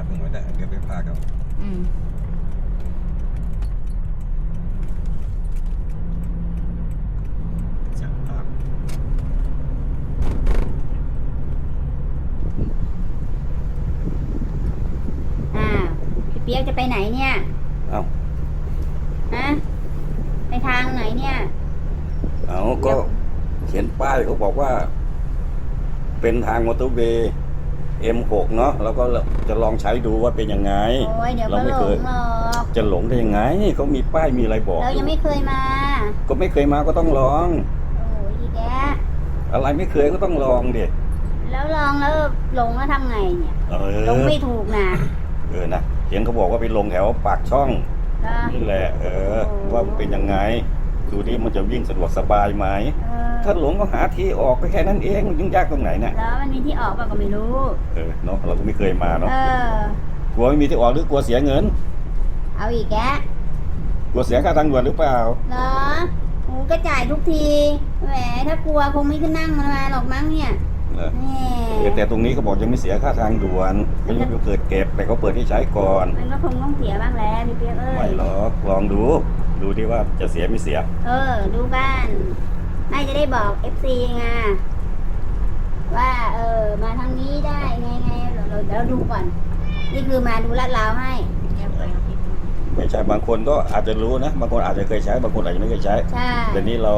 าผมไว้ได้เดี๋ยวไปพาเขาอืมจับภาพอ้าวพี่เปียกจะไปไหนเนี่ยเอา ฮะไปทางไหนเนี่ย เอาก็เขียนป้ายเขาบอกว่า เป็นทางมอเตอร์เวย์ M6 เนาะแล้วก็จะลองใช้ดูว่าเป็นยังไง โอ้ยเดี๋ยวเราก็ไม่หลเคย งหรอกจะหลงได้ยังไงเขามีป้ายมีอะไรบอก เรายังไม่เคยมา ก็ไม่เคยมาก็ต้องลอง โอ้ยอีแกอะไรไม่เคยก็ต้องลองดิแล้วลองแล้วหลงแล้วทำไงเนี่ยเอหลงอไม่ถูกนะเออนะเห็นเขาบอกว่าไปลงแถวปากช่องก็ นี่แหละ เออโอ้ว่ามันเป็นยังไง ดูดิมันจะวิ่งสะดวกสบายไหม เออ ถ้าหลงก็หาที่ออกก็แค่นั้นเองมันยุ่งยากตรงไหนเนี่ยแล้วมันมีที่ออกเปล่าก็ไม่รู้ เออเนาะเราก็ไม่เคยมาเนาะเออกลัวไม่มีที่ออกหรือกลัวเสียเงิน เอาอีกแกกลัวเสียค่าทางด่วนหรือเปล่าเหรอโอ้ก็จ่ายทุกที แหมถ้ากลัวคงไม่ขึ้นนั่งมันมาหรอกมั้งเนี่ยเออแหมเออแต่ตรงนี้เขาบอกยังไม่เสียค่าทางด่วนก็ยังไม่เกิดเก็บแต่เขาเปิดให้ใช้ก่อน มันก็คงต้องเสียบ้างแหล้วพี่เปียกเอ้ไม่ยหรอกลองดู ดูดิว่าจะเสียไม่เสีย เออ ดูกัน น่าจะได้บอก FC ไงว่าเออมาทางนี้ได้ไงไงเราเราเดี๋ยวเราดูก่อน นี่คือมาดูลาดราวให้ ไม่ใช่บางคนก็อาจจะรู้นะบางคนอาจจะเคยใช้บางคนอาจจะไม่เคยใช้ใช่ แต่นี้เรา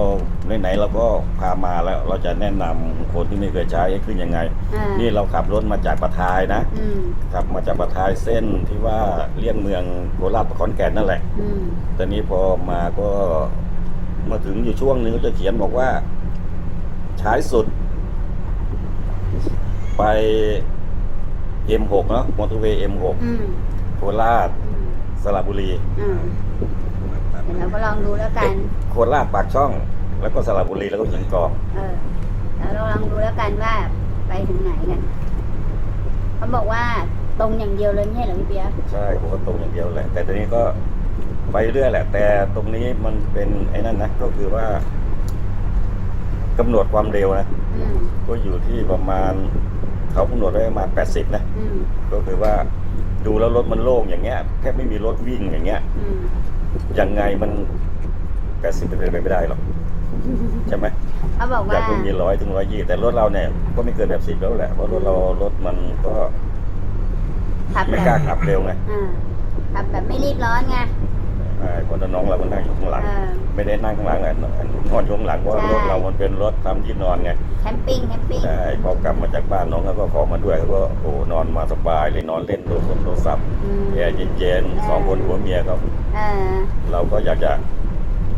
ไหนๆเราก็พามาแล้ว เราจะแนะนำคนที่ไม่เคยใช้ให้ขึ้นยังไง อ่านี่เราขับรถมาจากปะทายนะอืมขับมาจากปะทายเส้นที่ว่าเลี่ยงเมืองโคราชขอนแก่นนั่นแหละ อืม ตอนนี้พอมาก็ มาถึงอยู่ช่วงนึงก็จะเขียนบอกว่าใช้สุด ไป M6 เนาะมอเตอร์เวย์ M6 อืมโคราชอืมสระบุรีอ่าเดี๋ยวเราก็ลองดูแล้วกัน โคราชปากช่อง แล้วก็สระบุรีแล้วก็หินกองเออแล้วเราลองดูแล้วกันว่าไปถึงไหนกันเขาบอกว่าตรงอย่างเดียวเลยไม่ใช่เหรอพี่เปียกใช่ผมก็ตรงอย่างเดียวแหละแต่ตอนนี้ก็ ไปเรื่อยแหละ แต่ตรงนี้มันเป็นไอ้นั่นนะก็คือว่ากำหนดความเร็วนะอืมก็อยู่ที่ประมาณเขากำหนดไว้ประมาณ80 นะ อืมก็คือว่าดูแล้วรถมันโล่งอย่างเงี้ยแทบไม่มีรถวิ่งอย่างเงี้ยอืมยังไงมันแปดสิบเป็นไปไม่ได้หรอกใช่ไหม เขาบอกอว่า ยากให้มีร้อยถึงร้อยยี่แต่รถเราเนี่ยก็ไม่เกินแบบสิบแล้วแหละเพราะรถเรารถมันก็ขับไม่แบบกล้าขับเร็วไง อ่าขับแบบไม่รีบร้อนไง ใช่เพราะน้องเราก็นั่งอยู่ข้างหลังเออไม่ได้นั่งข้างหลังแหละนอนอยู่ข้างหลังเพราะใช่รถเรามันเป็นรถทำที่นอนไงแคมปิ้งแคมปิ้งใช่พอกลับมาจากบ้านน้องเขาก็ขอมาด้วยเขาก็โอ้นอนมาสบายเลยนอนเล่นโทรศัพท์โทรศัพท์อืมแอร์เย็นๆสองคนผัวเมียก็เออเราก็อยากจะ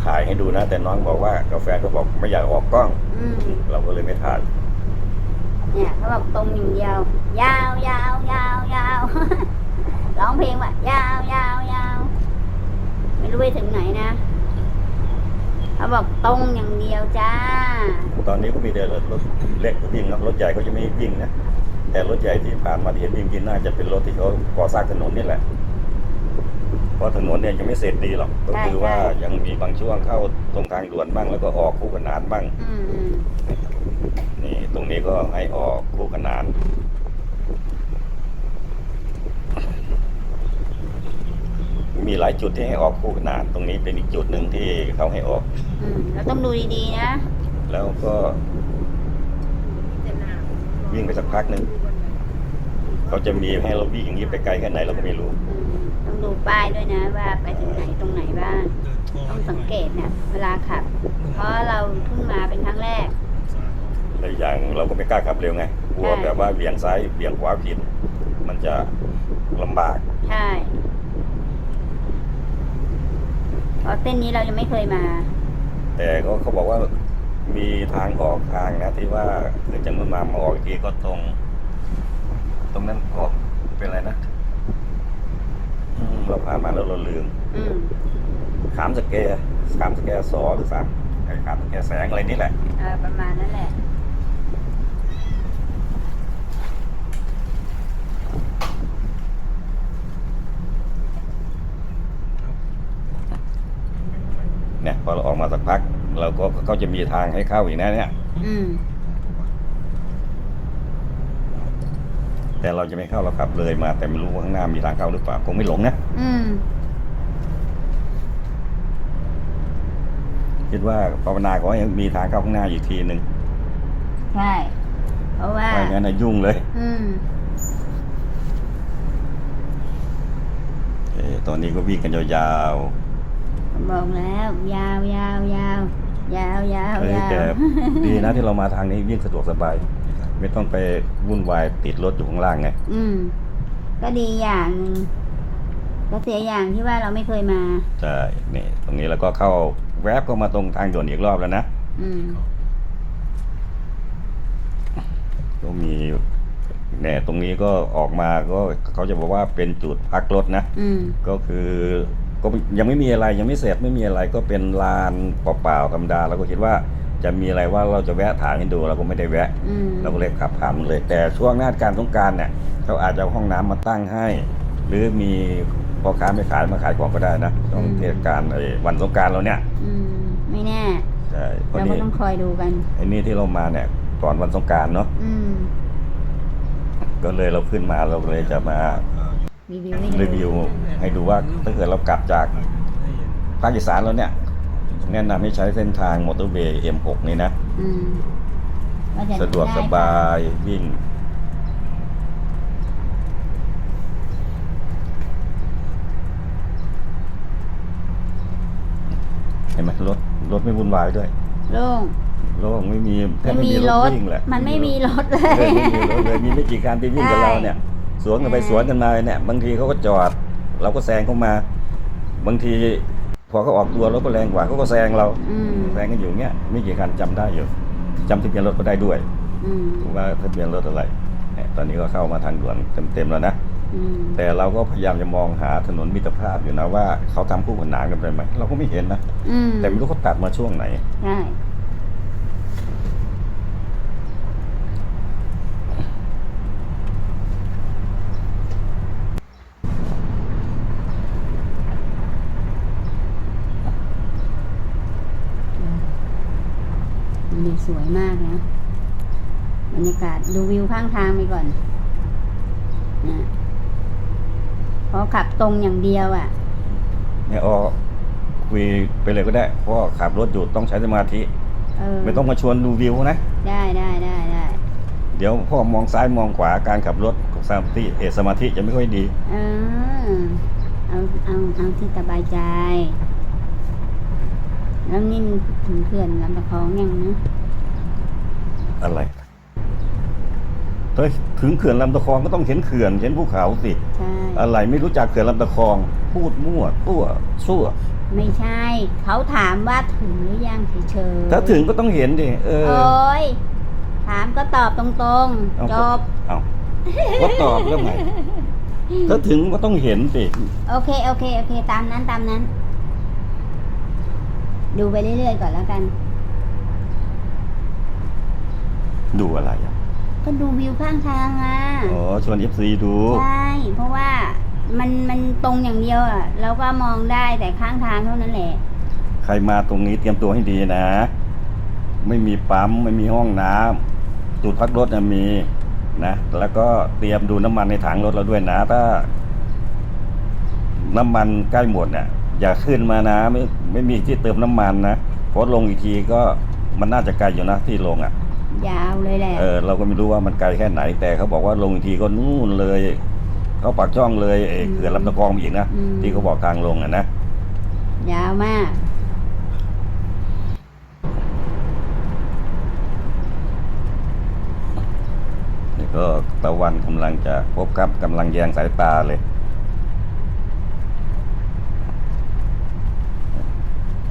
ถ่ายให้ดูนะ แต่น้องบอกว่ากาแฟก็บอกไม่อยากออกกล้องอืมเราก็เลยไม่ถ่ายเนี่ยเขาบอกตรงอย่างเดียวยาวยาวยาวยาวร้องเพลงว่ายาวยาวยาวไม่ รู้ไปถึงไหนนะเขาบอกตรงอย่างเดียวจ้า ตอนนี้ก็มีแต่รถรถเล็กวิ่งนะรถใหญ่ก็จะไม่วิ่งนะแต่รถใหญ่ที่ผ่านมาที่เห็นวิ่งกินน่าจะเป็นรถที่เขาก่อสร้างถนนนี่แหละ เพราะถนนเนี่ยยังไม่เสร็จดีหรอก ก็คือว่ายังมีบางช่วงเข้าตรงทางด่วนบ้างแล้วก็ออกคู่ขนานบ้างอืมอืมนี่ตรงนี้ก็ให้ออกคู่ขนาน มีหลายจุดที่ให้ออกคู่ขนานตรงนี้เป็นอีกจุดหนึ่งที่เขาให้ออก อืมเราต้องดูดีๆนะแล้วก็วิ่งไปสักพักหนึ่งเขาจะมีให้เราวิ่งอย่างนี้ไปไกลแค่ไหนเราก็ไม่รู้ อืมต้องดูป้ายด้วยนะ ว่าไปถึงไหนตรงไหนบ้างต้องสังเกตเนี่ยเวลาขับ เพราะเราเพิ่งมาเป็นครั้งแรกแต่อย่างเราก็ไม่กล้าขับเร็วไงกลัวใช่แบบว่าเบี่ยงซ้ายเบี่ยงขวาผิดมันจะลำบาก ใช่ เพราะเส้นนี้เรายังไม่เคยมา แต่ก็เขาบอกว่ามีทางออกทางนะที่ว่าเกิดจากเมื่อมามาออกอีกทีก็ตรง ตรงนั้นออกเป็นอะไรนะอืมเราผ่านมาแล้วเราลืม อืมขามสแกร์ขามสแกร์สอหรือสามไอ้ขามสแกร์แสงอะไรนี่แหละ เออประมาณนั้นแหละ เนี่ยพอเราออกมาสักพัก เราก็เขาจะมีทางให้เข้าอีกนะเนี่ย อืมแต่เราจะไม่เข้าเราขับเลยมา แต่ไม่รู้ว่าข้างหน้ามีทางเข้าหรือเปล่าคงไม่หลงนะอืมคิดว่าภาวนาขอให้มีทางเข้าข้างหน้าอีกทีหนึ่งใช่เพราะว่าไม่งั้นนะยุ่งเลย อืมเอ่อตอนนี้ก็วิ่งกันยาวบอกแล้ว ยาวยาวยาว ยาวยาวๆเฮ้ยยาวแต่ดีนะที่เรามาทางนี้วิ่งสะดวกสบาย ไม่ต้องไปวุ่นวายติดรถอยู่ข้างล่างไง อืม ก็ดีอย่างหนึ่งก็เสียอย่างที่ว่าเราไม่เคยมา ใช่ นี่ ตรงนี้แล้วก็เข้าแวบก็มาตรงทางด่วนอีกรอบแล้วนะ อืม ก็มีเนี่ยตรงนี้ก็ออกมาก็เขาจะบอกว่าเป็นจุดพักรถนะ อืม ก็คือ ก็ยังไม่มีอะไรยังไม่เสร็จไม่มีอะไรก็เป็นลานเปล่าๆธรรมดาเราก็คิดว่าจะมีอะไรว่าเราจะแวะถามให้ดูเราก็ไม่ได้แวะอืมเราก็เลยขับผ่านมันเลย แต่ช่วงหน้าการสงกรารเนี่ยเขาอาจจะเอาห้องน้ำมาตั้งให้ หรือมีพ่อค้าไม่ขายมาขายของก็ได้นะช่วงเทศกาลไอ้วันสงกรารเราเนี่ยอืมไม่แน่ใช่เพราะเราก็นี่ต้องคอยดูกันไอ้นี่ที่เรามาเนี่ยก่อนวันสงกรารเนาะอืมก็เลยเราขึ้นมาเราเลยจะมา รีวิวให้ดูรีวิวให้ดูว่าถ้าเกิดเรากลับจากภาคอีสานแล้วเนี่ยแนะนำให้ใช้เส้นทางมอเตอร์เวย์ M6 นี่นะ อืมว่าจะสะดวกสบายวิ่ง เห็นไหมรถรถไม่วุ่นวายด้วย โล่ง โล่งไม่มีแทบไม่ไม่มีมีรรถถวิ่งแหละมันไม่มีรถเลเออยไม่มีรถเลยมีไม่กี่การที่วิ่งกับใช่เราเนี่ย สวนกันไปใช่สวนกันมาเนี่ยบางทีเขาก็จอด เราก็แซงเข้ามา บางทีพอเขาออกตัวรถก็แรงกว่าเขาก็แซงเราอืมแซงกันอยู่เงี้ยไม่กี่คันจำได้อยู่จำทะเบียนรถก็ได้ด้วยอืมว่าทะเบียนรถอะไรเนี่ยตอนนี้ก็เข้ามาทางด่วนเต็มๆแล้วนะอืมแต่เราก็พยายามจะมองหาถนนมิตรภาพอยู่นะว่าเขาทำคู่ขนานกันไปไหมเราก็ไม่เห็นนะอืมแต่ไม่รู้เขาตัดมาช่วงไหน ใช่มันสวยมากนะ บรรยากาศดูวิวข้างทางไปก่อนนะเพราะขับตรงอย่างเดียวอะเนี่ยออคุยไปเลยก็ได้ เพราะว่าขับรถอยู่ต้องใช้สมาธิ เออไม่ต้องมาชวนดูวิวนะ ได้ได้ได้ได้เดี๋ยวพ่อมองซ้ายมองขวาการขับรถสมาธิเออสมาธิจะไม่ค่อยดี เออเอาเอาเอาที่สบายใจ แล้วนี่ถึงเขื่อนลำตะคองยังนะอะไร เฮ้ยถึงเขื่อนลำตะคองก็ต้องเห็นเขื่อนเห็นภูเขาสิ ใช่ อะไรไม่รู้จักเขื่อนลำตะคอง พูดมั่วตัวซั่ว ไม่ใช่ เขาถามว่าถึงหรือยังเฉยๆถ้าถึงก็ต้องเห็นดิเออโอ้ยถามก็ตอบตรงเอาๆจบ เอาก็ตอบแล้วไงถ้าถึงก็ต้องเห็นสิ โอเค โอเค โอเค ตามนั้น ตามนั้น ดูไปเรื่อยๆก่อนแล้วกัน ดูอะไรอะก็ดูวิวข้างทางอะอ๋อชวนเอฟซีดู ใช่เพราะว่ามันมันตรงอย่างเดียวอะเราก็มองได้แต่ข้างทางเท่านั้นแหละ ใครมาตรงนี้เตรียมตัวให้ดีนะ ไม่มีปั๊มไม่มีห้องน้ำจุดพักรถนะมีนะ แล้วก็เตรียมดูน้ำมันในถังรถเราด้วยนะ ถ้า น้ำมันใกล้หมดเนี่ย อย่าขึ้นมานะไม่ไม่มีที่เติมน้ำมันนะเพราะลงอีกทีก็มันน่าจะไกลอยู่นะที่ลงอะ ยาวเลยแหละเออเราก็ไม่รู้ว่ามันไกลแค่ไหนแต่เขาบอกว่าลงอีกทีก็นู่นเลย เขาปากช่องเลยเออเขื่อนลำตะคองอีกนะอืมที่เขาบอกทางลงอะนะยาวมากนี่ก็ตะวันกำลังจะพบกับกำลังแยงสายตาเลย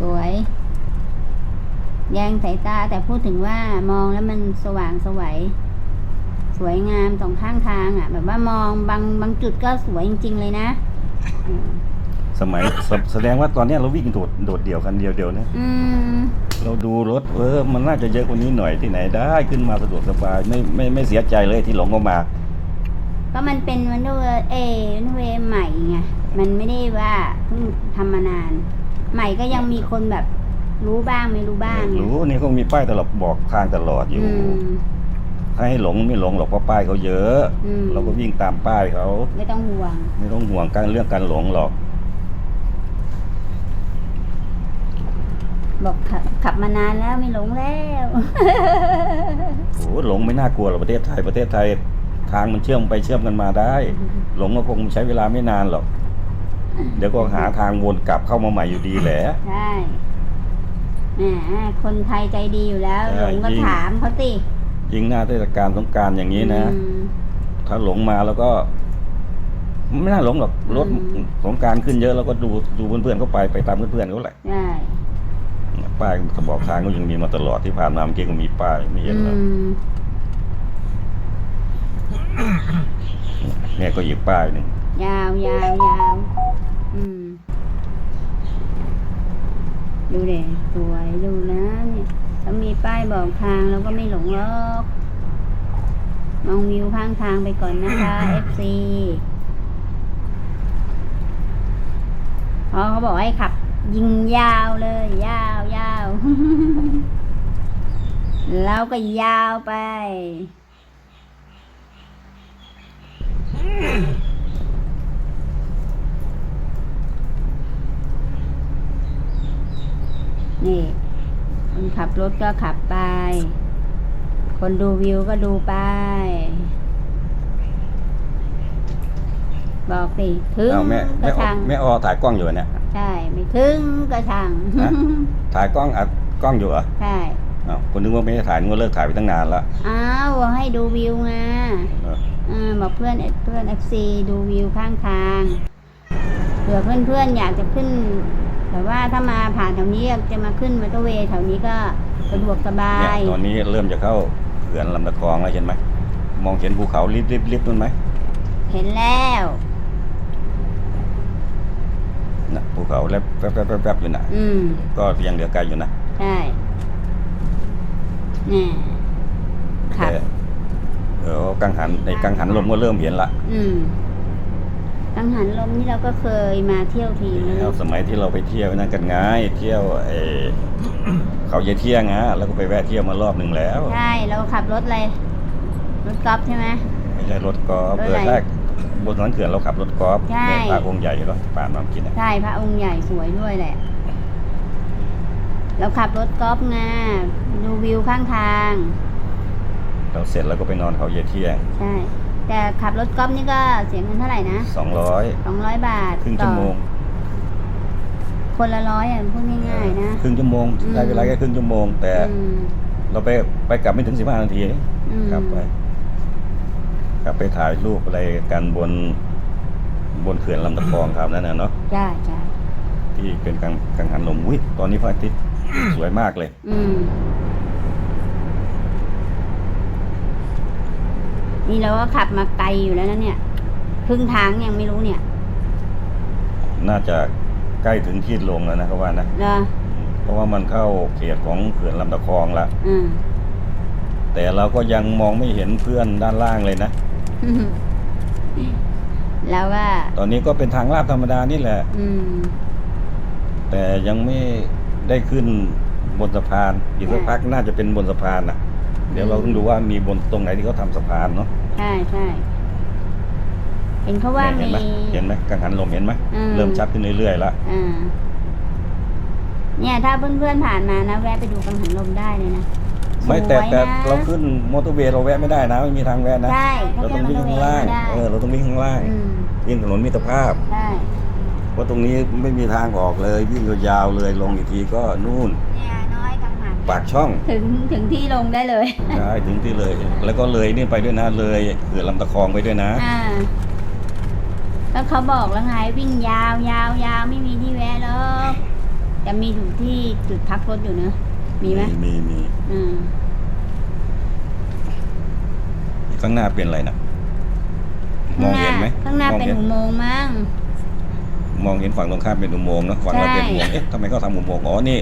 สวย แยงสายตาแต่พูดถึงว่ามองแล้วมันสว่างสวย สวยงามสองข้างทางอะ แบบว่ามองบางบางจุดก็สวยจริง ๆ เลยนะอืมสมัยแสแสดงว่าตอนเนี้ยเราวิ่งโดดโดดเดี่ยวกันเดียวเดียวๆนะอืม เราดูรถเออมันน่าจะเยอะกว่านี้หน่อยที่ไหนได้ขึ้นมาสะดวกสบายไม่ไม่ไม่เสียใจเลยที่หลงเข้ามา ก็มันเป็นวันเดอร์เอวันเวใหม่ไง มันไม่ได้ว่าเพิ่งทำมานาน ใหม่ก็ยังมีคนแบบรู้บ้างไม่รู้บ้างไงรู้นี่เขามีป้ายตลอดบอกทางตลอดอยู่ อืมถ้าให้หลงไม่หลงหรอกเพราะป้ายเขาเยอะ อืม เราก็วิ่งตามป้ายเขาไม่ต้องห่วง ไม่ต้องห่วงการเรื่องการหลงหรอก บอกขับขับมานานแล้วไม่หลงแล้ว โอ้หลงไม่น่ากลัวหรอกประเทศไทยประเทศไทยทางมันเชื่อมไปเชื่อมกันมาได้ หลงก็คงใช้เวลาไม่นานหรอก เดี๋ยวก็หาทางวนกลับเข้ามาใหม่อยู่ดีแหละ ใช่แหมคนไทยใจดีอยู่แล้วใช่หลงก็ยิ่งถามเขาสิยิ่งหน้าเทศกาลสงกรารอย่างนี้นะ อืม ถ้าหลงมาแล้วก็ ไม่น่าหลงหรอกรถอืม สงกรารขึ้นเยอะแล้วก็ดูดูเพื่อนๆเขาไปไปตามเพื่อนๆเขาแหละใช่ป้ายกระบอกทางก็ยังมีมาตลอดที่ผ่านมาเมื่อกี้ก็มีป้ายไม่เห็นอืเหรอมเนี่ยก็อีกป้ายหนึ่ง ยาวยาวยาวอืม ดูเด็สวยดูนะเนี่ยถ้ามีป้ายบอกทางเราก็ไม่หลงหรอกมองวิวข้างทางไปก่อนนะคะ FC เพราะเขาบอกให้ขับ ยิงยาวเลย ยาวยาวแล้วก็ยาวไป นี่คนขับรถก็ขับไป คนดูวิวก็ดูไป บอกสิถึงอ้าวแม่กแม่ระออชังแม่ออถ่ายกล้องอยู่เนี่ยใช่ไม่ถึงกระชังฮะถ่ายกล้องอัดกล้องอยู่เหรอใช่อ้าวคนนึกว่าไม่ได้ถ่ายนึกว่าเลิกถ่ายไปตั้งนานแล้วอ้าวให้ดูวิวไงเออ อ่าบอกเพื่อนเพื่อนเอฟซีดูวิวข้างทางเผื่อเพื่อนเพื่อนๆอยากจะขึ้น แต่ว่าถ้ามาผ่านแถวนี้จะมาขึ้นมอเตอร์เวย์แถวนี้ก็สะดวกสบาเนี่ยย ตอนนี้เริ่มจะเข้าเขื่อนลำตะคองแล้วเห็นไหมมองเห็นภูเขาลิบลิบลิบนั่นไหมเห็นแล้ว น่ะภูเขาแลบแป๊บแป๊บแป๊บแป๊บอยู่น่ะ อืม ก็ยังเหลือไกลอยู่นะใช่นี่ขับ แต่เออกังหันในกังหันลมก็เริ่มเห็นละ อืม กังหันลมนี่เราก็เคยมาเที่ยวทีนึงแล้วสมัยที่เราไปเที่ยวนั่นกันไงเที่ยวไอเขาเยเที่ยงะแล้วก็ไปแวะเที่ยวมารอบหนึ่งแล้ว ใช่เราขับรถอะไรรถกอล์ฟใช่ไหมไม่ใช่รถกอล์ฟรถเออะไรอแรกบนถนนเขื่อนเราขับรถกอล์ฟใช่เนี่ยพระองค์ใหญ่เหรอป่านมาเมื่อกินอะใช่พระองค์ใหญ่สวยด้วยแหละ เราขับรถกอล์ฟไงดูวิวข้างทางเราเสร็จแล้วก็ไปนอนเขาเยเที่ยงใช่ แต่ขับรถกอล์ฟนี่ก็เสียเงินเท่าไหร่นะสองร้อยสองร้อยบาทครึ่งต่ชั่อวโมง คนละร้อยอะพูดง่ายๆนะ ครึ่งชั่วโมงอืม ได้เวลาแค่ครึ่งชั่วโมง แต่อืม เราไปไปกลับไม่ถึงสิบห้านาทีอืม กลับไปกลับไปถ่ายรูปอะไรกันบน บนเขื่อนลำตะคองครับนั่นนะเนาะใช่ใช่ที่เป็นกังกังหันลมอุ้ยตอนนี้พระอาทิตย์สวยมากเลย อืม นี่เราก็ขับมาไกลอยู่แล้วนะเนี่ย ครึ่งทางยังไม่รู้เนี่ยน่าจะใกล้ถึงที่ลงแล้วนะเขาว่านะ เหรอเพราะว่ามันเข้าเขตของเขื่อนลำตะคองแล้วอืม แต่เราก็ยังมองไม่เห็นเพื่อนด้านล่างเลยนะ แล้วก็ตอนนี้ก็เป็นทางลาดธรรมดานี่แหละ อืม แต่ยังไม่ได้ขึ้นบนสะพาน อีกสักอ่าพักน่าจะเป็นบนสะพานนะ เดี๋ยวเราต้องดูว่ามีบนตรงไหนที่เขาทำสะพานเนาะใช่ใช่เห็นเขาว่าเห็นมี ไหมเห็นไหมกังหันลมเห็นไหมอืม เริ่มชัดขึ้นเรื่อยๆแล้วอ่าเนี่ยถ้าเพื่อนๆผ่านมานะ แวะไปดูกังหันลมได้เลยนะไม่แต่สวยแต่นะเราขึ้นมอเตอร์เวย์เราแวะไม่ได้นะไม่มีทางแวะนะ ใช่เราต้องวิ่งข้างล่าง ได้เออเราต้องวิ่งข้างล่างอืมวิ่งถนนมิตรภาพ ใช่เพราะตรงนี้ไม่มีทางออกเลยวิ่งยาวๆเลยลงอีกทีก็นู่นเนี่ยน้อยกังหัน ปากช่องถึงถึงที่ลงได้เลยใช่ถึงที่เลย แล้วก็เลยนี่ไปด้วยนะเลยเขื่อนลำตะคองไปด้วยนะอ่าแล้วเขาบอกแล้วไงวิ่งยาวยาวยาวไม่มีที่แวะหรอกจะมีอยู่ที่จุดพักรถอยู่เนอะมีไหมมีมีอืมข้างหน้าเป็นอะไรนะมองเห็นไหมข้างหน้ามองเป็นเห็นอุโมงค์มั้งมองเห็นฝั่งตรงข้ามเป็นอุโมงค์เนอะฝั่งเราใช่เป็นอุโมงค์เอ๊ะทำไมเขาทำอุโมงค์อ๋อนี่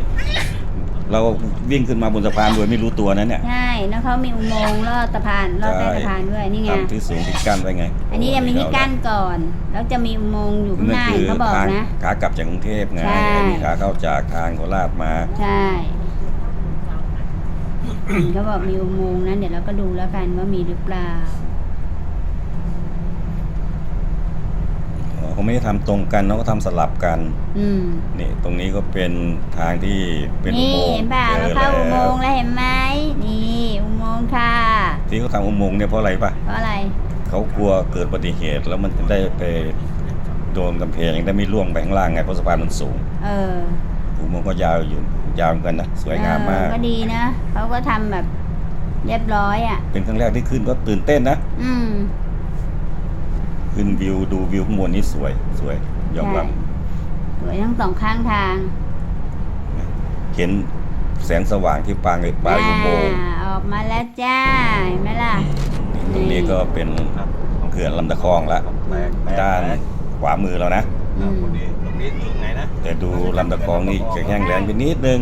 เราวิ่งขึ้นมาบนสะพานโดยไม่รู้ตัวนะเนี่ยใช่แล้วเขามีอุโมงค์ลอดสะพานลอดใต้ใช่สะพานด้วยนี่ไงทำที่สูงที่กั้นไว้ไง อันนี้จะมีที่กั้นก่อน แล้วจะมีอุโมงค์อยู่ข้างหนั่นน้าคือเขาบอกทางนะขากลับจากกรุงเทพไงใช่อันนี้ขาเข้าจากทางโคราชมาใช่เห็นเขาบอกมีอุโมงค์นั้นเดี๋ยวเราก็ดูแล้วกันว่ามีหรือเปล่า อ๋อ เขาไม่ได้ทำตรงกันเขาก็ทำสลับกัน อืมนี่ตรงนี้ก็เป็นทางที่เป็นอุนี่โมงค์เห็นป่ะเราจอเข้าอุโมงค์แล้วแล้วเห็นไหมนี่อุโมงค์ค่ะที่เขาทำอุโมงค์เนี่ยเพราะอะไรป่ะเพราะอะไร เขากลัวเกิดอุบัติเหตุแล้วมันจะได้ไปโดนกำแพงได้ไม่ล่วงไปข้างล่างไงเพราะสะพานมันสูงเอออุโมงค์ก็ยาวอยู่ยาวเหมือนกันนะสวยงามมาก เออก็ดีนะเขาก็ทำแบบเรียบร้อยอะ เป็นครั้งแรกที่ขึ้นก็ตื่นเต้นนะ อืม ขึ้นวิวดูวิวข้างบนนี่สวย สวยยอมรับใช่สวยทั้งสองข้างทาง เห็นแสงสว่างที่ปลายปลายอุโมงค์อ่าออกมาแล้วจ้าเห็นไหมล่ะตรงนี้ก็เป็นเขื่อนลำตะคองละด้านขวามือเรานะอืมตรงนี้ตรงนี้อยู่ไหนนะแต่ดูลำตะคองนี่จะแห้งแล้งไปนิดนึง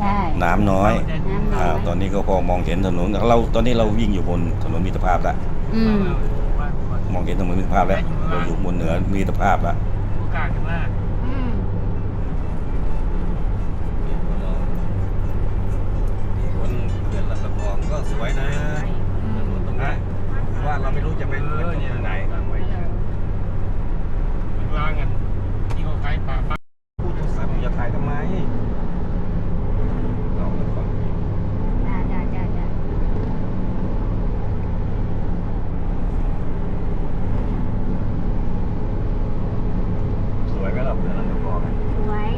ใช่น้ำน้อยน้ำน้อ่าอยตอนนี้ก็พอมองเห็นถนนเราตอนนี้เราวิ่งอยู่บนถนนมิตรภาพละอื มมองเห็นถนนมิตรภาพแล้วเราอยู่บนเหนือมิตรภาพละอืมบนเขื่อนลำตะคองก็สวยนะถนนตรงนี้ว่าเราไม่รู้จะไปไปตรงไหนล่างกันที่เขาขายปลาปลา พูดโทรศัพท์อย่าถ่ายทำไมเราก็ฟัง จ้าจ้าจ้าจ้า สวยไหมล่ะเขื่อนลำตะคองอะ สวย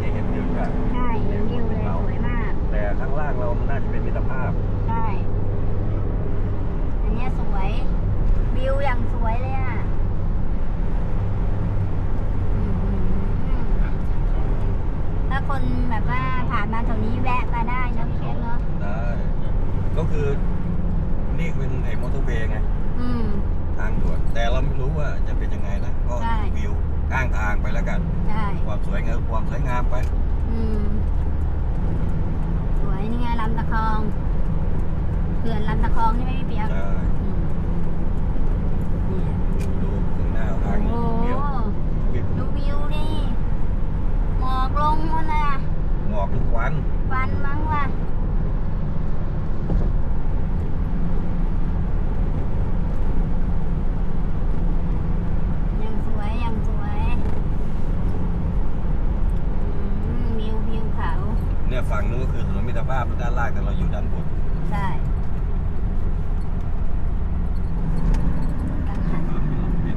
นี่เห็นวิวจ้ะ ใช่เห็นวิวเลยสวยมาก แต่ข้างล่างเรามันน่าจะเป็นมิตรภาพ ใช่ อันเนี้ยสวย วิวอย่างสวยเลยอะอืมถ้าคน แบบว่าผ่านมาแถวนี้แวะมาได้นะพี่เค้กเนาะได้ก็คือนี่เป็นไอ้มอเตอร์เวย์ไงอืม ทางด่วนแต่เราไม่รู้ว่าจะเป็นยังไงนะก็ใช่ดูวิวข้างทางไปแล้วกัน ใช่ความสวยงามความสวยงามไปอืมสวยนี่ไงลำตะคองเขื่อนลำตะคองใช่ไหมพี่เปียก ใช่ อืมเนี่ย ดูข้างหน้าทาง โอ้โห เดียววิว ดูวิวดิหมอกลงหมดเลยอะ หมอกทุก วันวันมั้งว่ะยังสวยยังสวยอืมวิววิวเขา เนี่ยฝั่งนู้นก็คือถนนมิตรภาพด้านล่างแต่เราอยู่ด้านบน ใช่กังหันนี่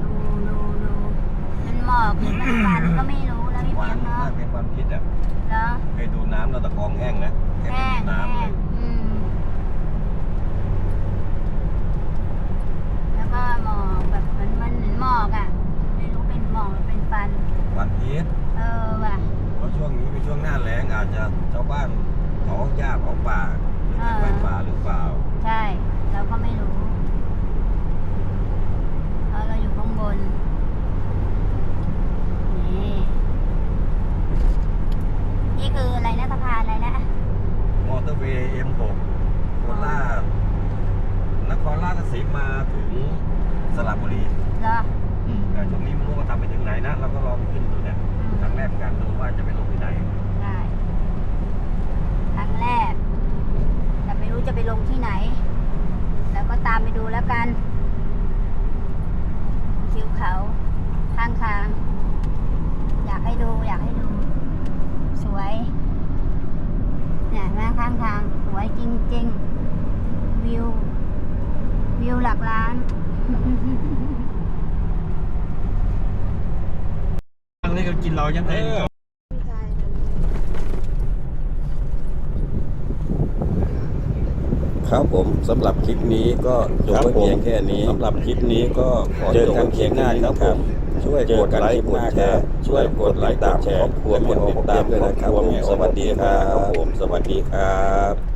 ดูดูดูมันหมอกหรือมันควันก็ไม่รู้แล้วพี่ วั เปีย น กเนาะ น่าเป็นความคิดอะ เนาะ เคยดูน้ำแล้วตะกองแห้งนะแค่แห้ไม่งมีน้ำเล แห้ ย งอืมแล้วก็หมอกแบบมันมันเหมือนหมอกอะ ไม่รู้เป็นหมอกหรือเป็นฟัน วันพีช เออว่ะ เพราะช่วงนี้เป็นช่วงหน้าแล้งอาจจะชาวบ้านเผาหญ้าเผาป่าหรือจะไฟป่าหรือเปล่า ใช่ เราก็ไม่รู้เพราะเราอยู่ข้างบน นี่ นี่คืออะไรนะสะพานอะไรนะ มอเตอร์เวย์ M6 โคราชนครราชสีมาถึงสระบุรีเหรอแต่ช่วงนี้ไม่รู้ว่าทำไปถึงไหนนะ เราก็ลองขึ้นดูเนี่ยอืมครั้งแรกเหมือนกันดูว่าจะไปลงที่ไหน ได้ครั้งแรก แต่ไม่รู้จะไปลงที่ไหน แล้วก็ตามไปดูแล้วกันทิวเขาข้างทาง อยากให้ดูอยากให้ดู สวย เนี่ยนะข้างทางสวยจริง ๆ วิว วิวหลักล้านอันนี้ก็กินเรายังไงครับผมสำหรับคลิปนี้ก็จบไว้เพียงแค่นี้สำหรับคลิปนี้ก็ขอจบไว้เพียงแค่นี้นะครับ ช่วยกดไลค์กดแชร์ช่วยกดไลค์กดแชร์ครอบครัวแม่ติดตามด้วยนะครับผมสวัสดีครับผมสวัสดีครับ